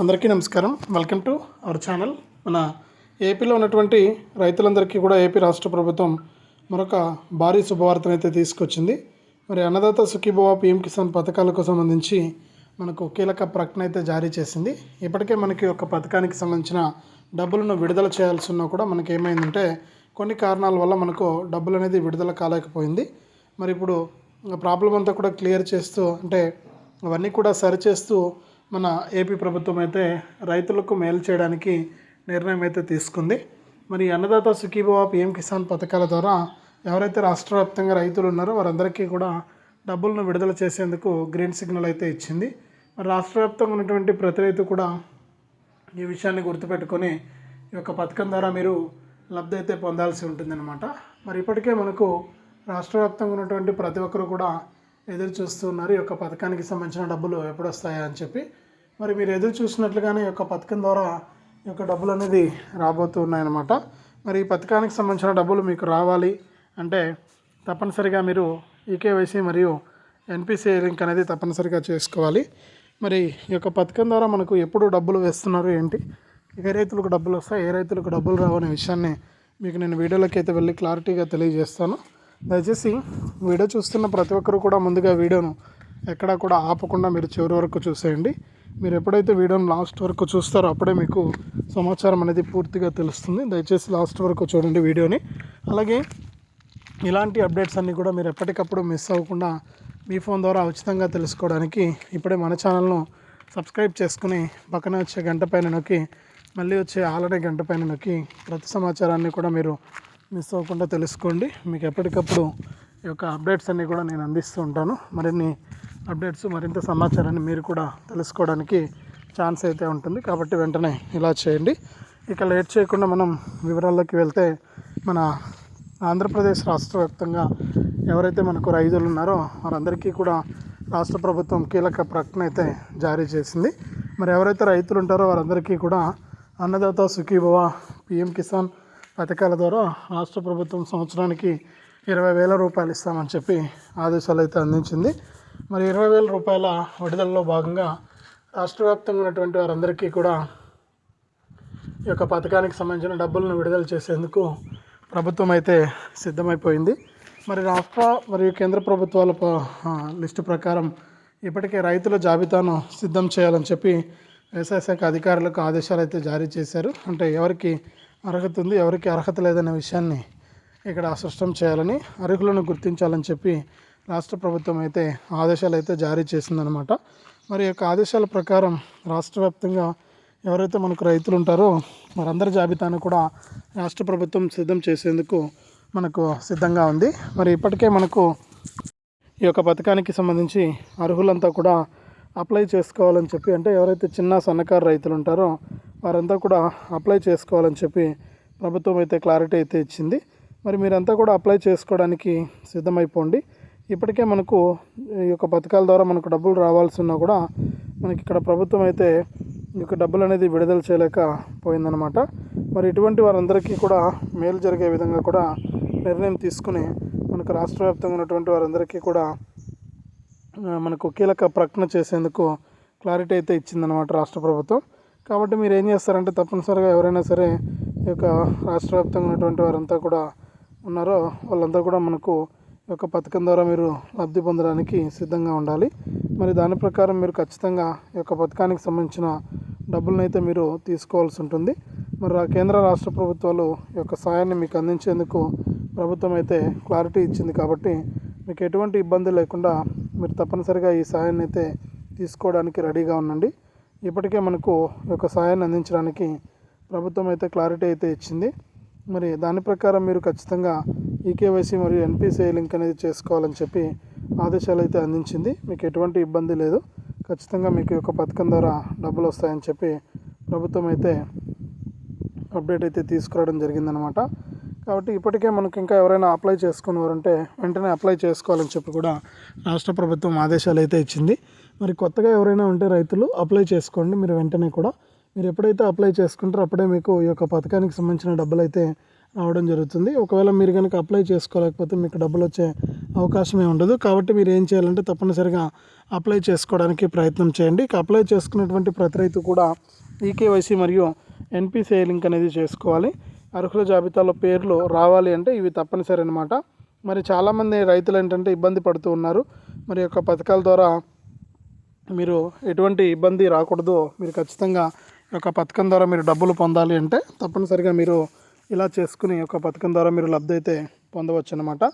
అందరికీ నమస్కారం. Welcome to our channel మన ఏపీలో ఉన్నటువంటి రైతులందరికీ కూడా ఏపీ రాష్ట్ర ప్రభుత్వం మరొక భారీ శుభవార్తను అయితే తీసుకొచ్చింది. మరి అన్నదాత సుఖీభవ పిఎం కిసాన్ పథకాలకు సంబంధించి మనకు కీలక ప్రకటన అయితే జారీ చేసింది. ఇప్పటికే మనకి ఒక పథకానికి సంబంధించిన డబ్బులను విడుదల చేయాల్సి కూడా మనకి ఏమైందంటే కొన్ని కారణాల వల్ల మనకు డబ్బులు అనేది విడుదల కాలేకపోయింది. మరి ఇప్పుడు ప్రాబ్లం అంతా కూడా క్లియర్ చేస్తూ అంటే అవన్నీ కూడా సరిచేస్తూ మన ఏపీ ప్రభుత్వం అయితే రైతులకు మేలు చేయడానికి నిర్ణయం అయితే తీసుకుంది. మరి అన్నదాత సుఖీభవ పిఎం కిసాన్ పథకాల ద్వారా ఎవరైతే రాష్ట్ర వ్యాప్తంగా రైతులు ఉన్నారో వారందరికీ కూడా డబ్బులను విడుదల చేసేందుకు గ్రీన్ సిగ్నల్ అయితే ఇచ్చింది. మరి రాష్ట్ర వ్యాప్తంగా ఉన్నటువంటి ప్రతి రైతు కూడా ఈ విషయాన్ని గుర్తుపెట్టుకొని ఈ యొక్క పథకం ద్వారా మీరు లబ్ధి అయితే పొందాల్సి ఉంటుందన్నమాట. మరి ఇప్పటికే మనకు రాష్ట్ర వ్యాప్తంగా ఉన్నటువంటి ప్రతి ఒక్కరు కూడా ఎదురు చూస్తున్నారు ఈ యొక్క పథకానికి సంబంధించిన డబ్బులు ఎప్పుడు వస్తాయా అని చెప్పి మరి మీరు ఎదురు చూసినట్లుగానే ఈ యొక్క పథకం ద్వారా ఈ యొక్క డబ్బులు అనేది రాబోతున్నాయన్నమాట మరి ఈ పథకానికి సంబంధించిన డబ్బులు మీకు రావాలి అంటే తప్పనిసరిగా మీరు ఈకేవైసీ మరియు ఎన్పిసిఐ లింక్ అనేది తప్పనిసరిగా చేసుకోవాలి. మరి ఈ యొక్క పథకం ద్వారా మనకు ఎప్పుడు డబ్బులు వేస్తున్నారు ఏంటి? ఏ రైతులకు డబ్బులు వస్తాయి? ఏ రైతులకు డబ్బులు రావనే విషయాన్ని మీకు నేను వీడియోలోకి అయితే వెళ్ళి క్లారిటీగా తెలియజేస్తాను. దయచేసి వీడియో చూస్తున్న ప్రతి ఒక్కరు కూడా ముందుగా వీడియోను ఎక్కడా కూడా ఆపకుండా మీరు చివరి వరకు చూసేయండి. మీరు ఎప్పుడైతే వీడియోని లాస్ట్ వరకు చూస్తారో అప్పుడే మీకు సమాచారం అనేది పూర్తిగా తెలుస్తుంది. దయచేసి లాస్ట్ వరకు చూడండి వీడియోని. అలాగే ఇలాంటి అప్డేట్స్ అన్నీ కూడా మీరు ఎప్పటికప్పుడు మిస్ అవ్వకుండా మీ ఫోన్ ద్వారా ఉచితంగా తెలుసుకోవడానికి ఇప్పుడే మన ఛానల్ను సబ్స్క్రైబ్ చేసుకుని పక్కన వచ్చే గంట పైన నొక్కి మళ్ళీ వచ్చే ఆలనే గంట పైన నొక్కి ప్రతి సమాచారాన్ని కూడా మీరు మిస్ అవ్వకుండా తెలుసుకోండి. మీకు ఎప్పటికప్పుడు ఈ యొక్క అప్డేట్స్ అన్నీ కూడా నేను అందిస్తూ ఉంటాను. మరిన్ని అప్డేట్స్ మరింత సమాచారాన్ని మీరు కూడా తెలుసుకోవడానికి ఛాన్స్ అయితే ఉంటుంది. కాబట్టి వెంటనే ఇలా చేయండి. ఇక లేట్ చేయకుండా మనం వివరాల్లోకి వెళ్తే మన ఆంధ్రప్రదేశ్ రాష్ట్ర వ్యాప్తంగా ఎవరైతే మనకు రైతులు ఉన్నారో వారందరికీ కూడా రాష్ట్ర ప్రభుత్వం కీలక ప్రకటన అయితే జారీ చేసింది. మరి ఎవరైతే రైతులు ఉంటారో వారందరికీ కూడా అన్నదాత సుఖీభవ పిఎం కిసాన్ పథకాల ద్వారా రాష్ట్ర ప్రభుత్వం సంవత్సరానికి ఇరవై వేల రూపాయలు ఇస్తామని చెప్పి ఆదేశాలు అయితే అందించింది. మరి ఇరవై వేల రూపాయల విడుదలలో భాగంగా రాష్ట్ర వ్యాప్తంగా ఉన్నటువంటి వారందరికీ కూడా ఈ యొక్క పథకానికి సంబంధించిన డబ్బులను విడుదల చేసేందుకు ప్రభుత్వం అయితే సిద్ధమైపోయింది. మరి రాష్ట్ర మరియు కేంద్ర ప్రభుత్వాల లిస్టు ప్రకారం ఇప్పటికే రైతుల జాబితాను సిద్ధం చేయాలని చెప్పి వ్యవసాయ శాఖ అధికారులకు ఆదేశాలు అయితే జారీ చేశారు. అంటే ఎవరికి అర్హత ఉంది ఎవరికి అర్హత లేదనే విషయాన్ని ఇక్కడ స్పష్టం చేయాలని అర్హులను గుర్తించాలని చెప్పి రాష్ట్ర ప్రభుత్వం అయితే ఆదేశాలు అయితే జారీ చేసిందనమాట మరి యొక్క ఆదేశాల ప్రకారం రాష్ట్ర వ్యాప్తంగా ఎవరైతే మనకు రైతులు ఉంటారో వారందరి జాబితాను కూడా రాష్ట్ర ప్రభుత్వం సిద్ధం చేసేందుకు మనకు సిద్ధంగా ఉంది. మరి ఇప్పటికే మనకు ఈ యొక్క పథకానికి సంబంధించి అర్హులంతా కూడా అప్లై చేసుకోవాలని చెప్పి అంటే ఎవరైతే చిన్న సన్నకారు రైతులు ఉంటారో వారంతా కూడా అప్లై చేసుకోవాలని చెప్పి ప్రభుత్వం అయితే క్లారిటీ అయితే ఇచ్చింది. మరి మీరంతా కూడా అప్లై చేసుకోవడానికి సిద్ధమైపోండి. ఇప్పటికే మనకు ఈ యొక్క పథకాల ద్వారా మనకు డబ్బులు రావాల్సి ఉన్నా కూడా మనకి ఇక్కడ ప్రభుత్వం అయితే ఈ యొక్క డబ్బులు అనేది విడుదల చేయలేకపోయిందనమాట మరి ఇటువంటి వారందరికీ కూడా మేలు జరిగే విధంగా కూడా నిర్ణయం తీసుకుని మనకు రాష్ట్ర వ్యాప్తంగా ఉన్నటువంటి వారందరికీ కూడా మనకు కీలక ప్రకటన చేసేందుకు క్లారిటీ అయితే ఇచ్చిందనమాట రాష్ట్ర ప్రభుత్వం. కాబట్టి మీరు ఏం చేస్తారంటే తప్పనిసరిగా ఎవరైనా సరే ఈ యొక్క రాష్ట్ర వ్యాప్తంగా ఉన్నటువంటి వారంతా కూడా ఉన్నారో వాళ్ళంతా కూడా మనకు యొక్క పథకం ద్వారా మీరు లబ్ధి పొందడానికి సిద్ధంగా ఉండాలి. మరి దాని ప్రకారం మీరు ఖచ్చితంగా ఈ యొక్క పథకానికి సంబంధించిన డబ్బులను అయితే మీరు తీసుకోవాల్సి ఉంటుంది. మరి ఆ కేంద్ర రాష్ట్ర ప్రభుత్వాలు ఈ యొక్క సాయాన్ని మీకు అందించేందుకు ప్రభుత్వం అయితే క్లారిటీ ఇచ్చింది కాబట్టి మీకు ఎటువంటి ఇబ్బంది లేకుండా మీరు తప్పనిసరిగా ఈ సాయాన్ని అయితే తీసుకోవడానికి రెడీగా ఉండండి. ఇప్పటికే మనకు ఈ యొక్క సాయాన్ని అందించడానికి ప్రభుత్వం అయితే క్లారిటీ అయితే ఇచ్చింది. మరి దాని ప్రకారం మీరు ఖచ్చితంగా ఈకేవైసీ మరియు ఎన్పిసిఐ లింక్ అనేది చేసుకోవాలని చెప్పి ఆదేశాలు అయితే అందించింది. మీకు ఎటువంటి ఇబ్బంది లేదు. ఖచ్చితంగా మీకు యొక్క పథకం ద్వారా డబ్బులు వస్తాయని చెప్పి ప్రభుత్వం అయితే అప్డేట్ అయితే తీసుకురావడం జరిగిందనమాట కాబట్టి ఇప్పటికే మనకు ఇంకా ఎవరైనా అప్లై చేసుకున్నవారంటే వెంటనే అప్లై చేసుకోవాలని చెప్పి కూడా రాష్ట్ర ప్రభుత్వం ఆదేశాలు అయితే ఇచ్చింది. మరి కొత్తగా ఎవరైనా ఉంటే రైతులు అప్లై చేసుకోండి. మీరు వెంటనే కూడా మీరు ఎప్పుడైతే అప్లై చేసుకుంటారో అప్పుడే మీకు ఈ యొక్క పథకానికి సంబంధించిన డబ్బులు అయితే రావడం జరుగుతుంది. ఒకవేళ మీరు కనుక అప్లై చేసుకోలేకపోతే మీకు డబ్బులు వచ్చే అవకాశమే ఉండదు. కాబట్టి మీరు ఏం చేయాలంటే తప్పనిసరిగా అప్లై చేసుకోవడానికి ప్రయత్నం చేయండి. ఇక అప్లై చేసుకున్నటువంటి ప్రతి రైతు కూడా ఈకేవైసీ మరియు ఎన్పిసిఐ లింక్ అనేది చేసుకోవాలి. అర్హుల జాబితాలో పేర్లు రావాలి అంటే ఇవి తప్పనిసరి అనమాట మరి చాలామంది రైతులు ఏంటంటే ఇబ్బంది పడుతూ ఉన్నారు. మరి యొక్క పథకాల ద్వారా మీరు ఎటువంటి ఇబ్బంది రాకూడదు. మీరు ఖచ్చితంగా ఈ యొక్క పథకం ద్వారా మీరు డబ్బులు పొందాలి అంటే తప్పనిసరిగా మీరు ఇలా చేసుకుని ఒక పథకం ద్వారా మీరు లబ్ధి అయితే పొందవచ్చు అనమాట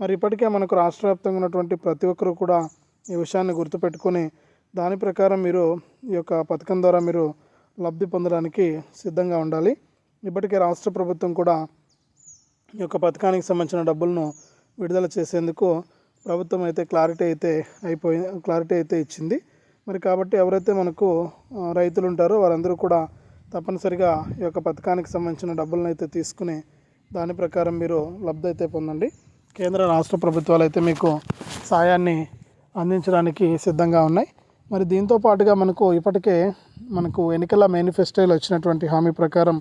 మరి ఇప్పటికే మనకు రాష్ట్ర వ్యాప్తంగా ఉన్నటువంటి ప్రతి ఒక్కరు కూడా ఈ విషయాన్ని గుర్తుపెట్టుకొని దాని ప్రకారం మీరు ఈ యొక్క పథకం ద్వారా మీరు లబ్ధి పొందడానికి సిద్ధంగా ఉండాలి. ఇప్పటికే రాష్ట్ర ప్రభుత్వం కూడా ఈ యొక్క పథకానికి సంబంధించిన డబ్బులను విడుదల చేసేందుకు ప్రభుత్వం అయితే క్లారిటీ అయితే అయిపోయి క్లారిటీ అయితే ఇచ్చింది. మరి కాబట్టి ఎవరైతే మనకు రైతులు ఉంటారో వారందరూ కూడా తప్పనిసరిగా ఈ యొక్క పథకానికి సంబంధించిన డబ్బులను అయితే తీసుకుని దాని ప్రకారం మీరు లబ్ధి అయితే పొందండి. కేంద్ర రాష్ట్ర ప్రభుత్వాలు అయితే మీకు సాయాన్ని అందించడానికి సిద్ధంగా ఉన్నాయి. మరి దీంతో పాటుగా మనకు ఇప్పటికే మనకు ఎన్నికల మేనిఫెస్టోలో వచ్చినటువంటి హామీ ప్రకారం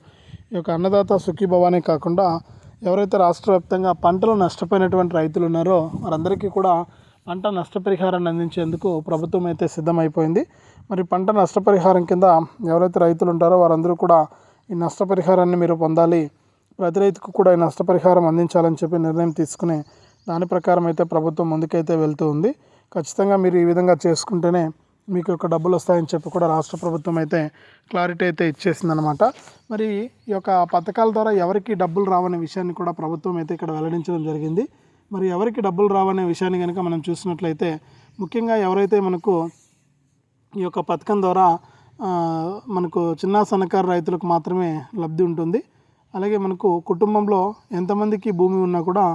ఈ యొక్క అన్నదాత సుఖీభవానే కాకుండా ఎవరైతే రాష్ట్ర వ్యాప్తంగా పంటలు నష్టపోయినటువంటి రైతులు ఉన్నారో వారందరికీ కూడా పంట నష్టపరిహారాన్ని అందించేందుకు ప్రభుత్వం అయితే సిద్ధమైపోయింది. మరి పంట నష్టపరిహారం కింద ఎవరైతే రైతులు ఉంటారో వారందరూ కూడా ఈ నష్టపరిహారాన్ని మీరు పొందాలి. ప్రతి రైతుకు కూడా ఈ నష్టపరిహారం అందించాలని చెప్పి నిర్ణయం తీసుకుని దాని ప్రకారం అయితే ప్రభుత్వం ముందుకైతే వెళ్తూ ఉంది. ఖచ్చితంగా మీరు ఈ విధంగా చేసుకుంటేనే మీకు యొక్క డబ్బులు వస్తాయని చెప్పి కూడా రాష్ట్ర ప్రభుత్వం అయితే క్లారిటీ అయితే ఇచ్చేసిందనమాట మరి ఈ యొక్క పథకాల ద్వారా ఎవరికి డబ్బులు రావనే విషయాన్ని కూడా ప్రభుత్వం అయితే ఇక్కడ వెల్లడించడం జరిగింది. మరి ఎవరికి డబ్బులు రావనే విషయాన్ని కనుక మనం చూసినట్లయితే ముఖ్యంగా ఎవరైతే మనకు ఈ యొక్క పథకం ద్వారా మనకు చిన్న సన్నకారు రైతులకు మాత్రమే లబ్ధి ఉంటుంది. అలాగే మనకు కుటుంబంలో ఎంతమందికి భూమి ఉన్నా కూడా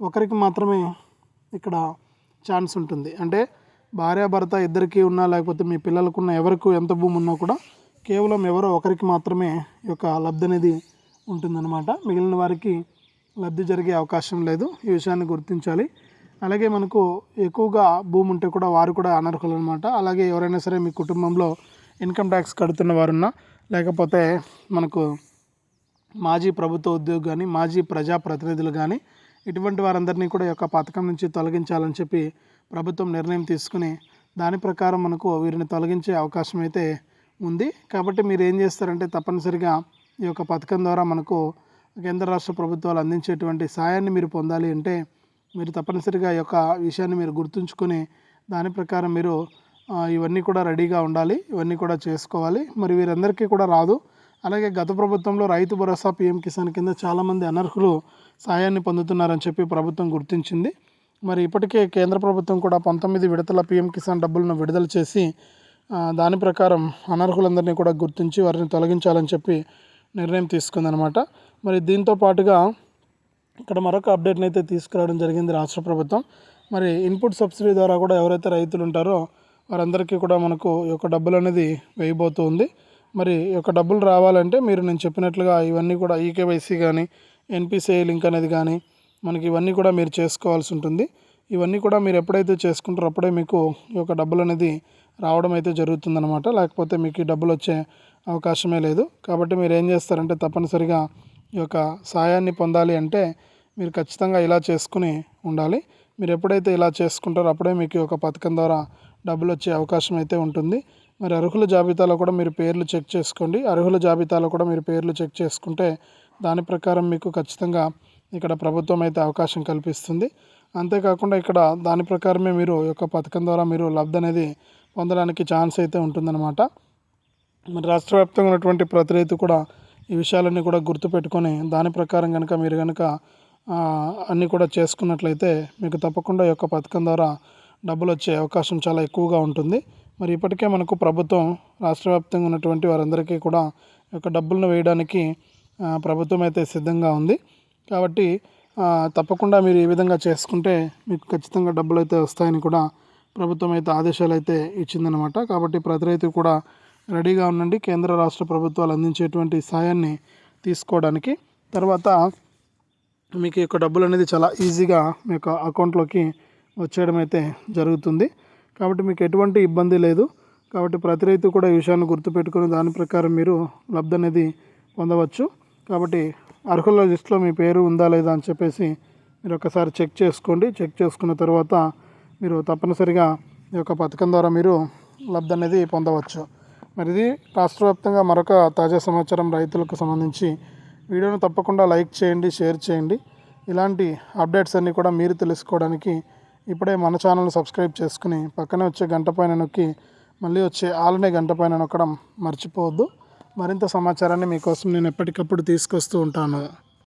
ఒకరికి మాత్రమే ఇక్కడ ఛాన్స్ ఉంటుంది. అంటే భార్యాభర్త ఇద్దరికి ఉన్నా లేకపోతే మీ పిల్లలకున్న ఎవరికి ఎంత భూమి ఉన్నా కూడా కేవలం ఎవరో ఒకరికి మాత్రమే ఈ యొక్క లబ్ధి అనేది ఉంటుందన్నమాట. మిగిలిన వారికి లబ్ధి జరిగే అవకాశం లేదు. ఈ విషయాన్ని గుర్తించాలి. అలాగే మనకు ఎక్కువగా భూమి ఉంటే కూడా వారు కూడా అనర్హులు అనమాట అలాగే ఎవరైనా సరే మీ కుటుంబంలో ఇన్కమ్ ట్యాక్స్ కడుతున్న వారున్నా లేకపోతే మనకు మాజీ ప్రభుత్వ ఉద్యోగి కానీ మాజీ ప్రజాప్రతినిధులు కానీ ఇటువంటి వారందరినీ కూడా ఈ యొక్క పథకం నుంచి తొలగించాలని చెప్పి ప్రభుత్వం నిర్ణయం తీసుకుని దాని ప్రకారం మనకు వీరిని తొలగించే అవకాశం అయితే ఉంది. కాబట్టి మీరు ఏం చేస్తారంటే తప్పనిసరిగా ఈ యొక్క పథకం ద్వారా మనకు కేంద్ర రాష్ట్ర ప్రభుత్వాలు అందించేటువంటి సాయాన్ని మీరు పొందాలి అంటే మీరు తప్పనిసరిగా ఈ యొక్క విషయాన్ని మీరు గుర్తుంచుకొని దాని ప్రకారం మీరు ఇవన్నీ కూడా రెడీగా ఉండాలి ఇవన్నీ కూడా చేసుకోవాలి. మరి వీరందరికీ కూడా రాదు. అలాగే గత ప్రభుత్వంలో రైతు భరోసా పీఎం కిసాన్ కింద చాలామంది అనర్హులు సాయాన్ని పొందుతున్నారని చెప్పి ప్రభుత్వం గుర్తించింది. మరి ఇప్పటికే కేంద్ర ప్రభుత్వం కూడా పంతొమ్మిది విడతల పీఎం కిసాన్ డబ్బులను విడుదల చేసి దాని ప్రకారం అనర్హులందరినీ కూడా గుర్తించి వారిని తొలగించాలని చెప్పి నిర్ణయం తీసుకుందనమాట మరి దీంతో పాటుగా ఇక్కడ మరొక అప్డేట్ని అయితే తీసుకురావడం జరిగింది రాష్ట్ర ప్రభుత్వం. మరి ఇన్పుట్ సబ్సిడీ ద్వారా కూడా ఎవరైతే రైతులు ఉంటారో వారందరికీ కూడా మనకు ఈ యొక్క డబ్బులు అనేది వేయబోతుంది. మరి ఈ యొక్క డబ్బులు రావాలంటే మీరు నేను చెప్పినట్లుగా ఇవన్నీ కూడా ఈకేవైసీ కానీ ఎన్పిసిఐ లింక్ అనేది కానీ మనకి ఇవన్నీ కూడా మీరు చేసుకోవాల్సి ఉంటుంది. ఇవన్నీ కూడా మీరు ఎప్పుడైతే చేసుకుంటారో అప్పుడే మీకు ఈ యొక్క డబ్బులు అనేది రావడం అయితే జరుగుతుందన్నమాట. లేకపోతే మీకు ఈ డబ్బులు వచ్చే అవకాశమే లేదు. కాబట్టి మీరు ఏం చేస్తారంటే తప్పనిసరిగా ఈ యొక్క సాయాన్ని పొందాలి అంటే మీరు ఖచ్చితంగా ఇలా చేసుకుని ఉండాలి. మీరు ఎప్పుడైతే ఇలా చేసుకుంటారో అప్పుడే మీకు ఒక పథకం ద్వారా డబ్బులు వచ్చే అవకాశం అయితే ఉంటుంది. మరి అర్హుల జాబితాలో కూడా మీరు పేర్లు చెక్ చేసుకోండి. అర్హుల జాబితాలో కూడా మీరు పేర్లు చెక్ చేసుకుంటే దాని ప్రకారం మీకు ఖచ్చితంగా ఇక్కడ ప్రభుత్వం అయితే అవకాశం కల్పిస్తుంది. అంతేకాకుండా ఇక్కడ దాని ప్రకారమే మీరు ఈ యొక్క పథకం ద్వారా మీరు లబ్ధి అనేది పొందడానికి ఛాన్స్ అయితే ఉంటుందన్నమాట. మరి రాష్ట్ర వ్యాప్తంగా ఉన్నటువంటి ప్రతి రైతు కూడా ఈ విషయాలన్నీ కూడా గుర్తుపెట్టుకొని దాని ప్రకారం కనుక మీరు కనుక అన్నీ కూడా చేసుకున్నట్లయితే మీకు తప్పకుండా ఈ యొక్క పథకం ద్వారా డబ్బులు వచ్చే అవకాశం చాలా ఎక్కువగా ఉంటుంది. మరి ఇప్పటికే మనకు ప్రభుత్వం రాష్ట్ర వ్యాప్తంగా ఉన్నటువంటి వారందరికీ కూడా యొక్క డబ్బులను వేయడానికి ప్రభుత్వం అయితే సిద్ధంగా ఉంది. కాబట్టి తప్పకుండా మీరు ఈ విధంగా చేసుకుంటే మీకు ఖచ్చితంగా డబ్బులు అయితే వస్తాయని కూడా ప్రభుత్వం అయితే ఆదేశాలు అయితే ఇచ్చిందనమాట కాబట్టి ప్రతి రైతు కూడా రెడీగా ఉండండి. కేంద్ర రాష్ట్ర ప్రభుత్వాలు అందించేటువంటి సాయాన్ని తీసుకోవడానికి. తర్వాత మీకు యొక్క డబ్బులు అనేది చాలా ఈజీగా మీ యొక్క అకౌంట్లోకి వచ్చేయడం అయితే జరుగుతుంది. కాబట్టి మీకు ఎటువంటి ఇబ్బంది లేదు. కాబట్టి ప్రతి రైతు కూడా ఈ విషయాన్ని గుర్తుపెట్టుకుని దాని ప్రకారం మీరు లబ్ధి అనేది పొందవచ్చు. కాబట్టి అర్హుల లిస్టులో మీ పేరు ఉందా లేదా అని చెప్పేసి మీరు ఒకసారి చెక్ చేసుకోండి. చెక్ చేసుకున్న తర్వాత మీరు తప్పనిసరిగా ఈ యొక్క పథకం ద్వారా మీరు లబ్ధి అనేది పొందవచ్చు. మరి ఇది రాష్ట్ర వ్యాప్తంగా మరొక తాజా సమాచారం రైతులకు సంబంధించి వీడియోను తప్పకుండా లైక్ చేయండి షేర్ చేయండి. ఇలాంటి అప్డేట్స్ అన్నీ కూడా మీరు తెలుసుకోవడానికి ఇప్పుడే మన ఛానల్ సబ్స్క్రైబ్ చేసుకుని పక్కనే వచ్చే గంట పైన నొక్కి మళ్ళీ వచ్చే ఆలనే గంట పైన నొక్కడం మర్చిపోవద్దు. మరింత సమాచారాన్ని మీకోసం నేను ఎప్పటికప్పుడు తీసుకొస్తూ ఉంటాను.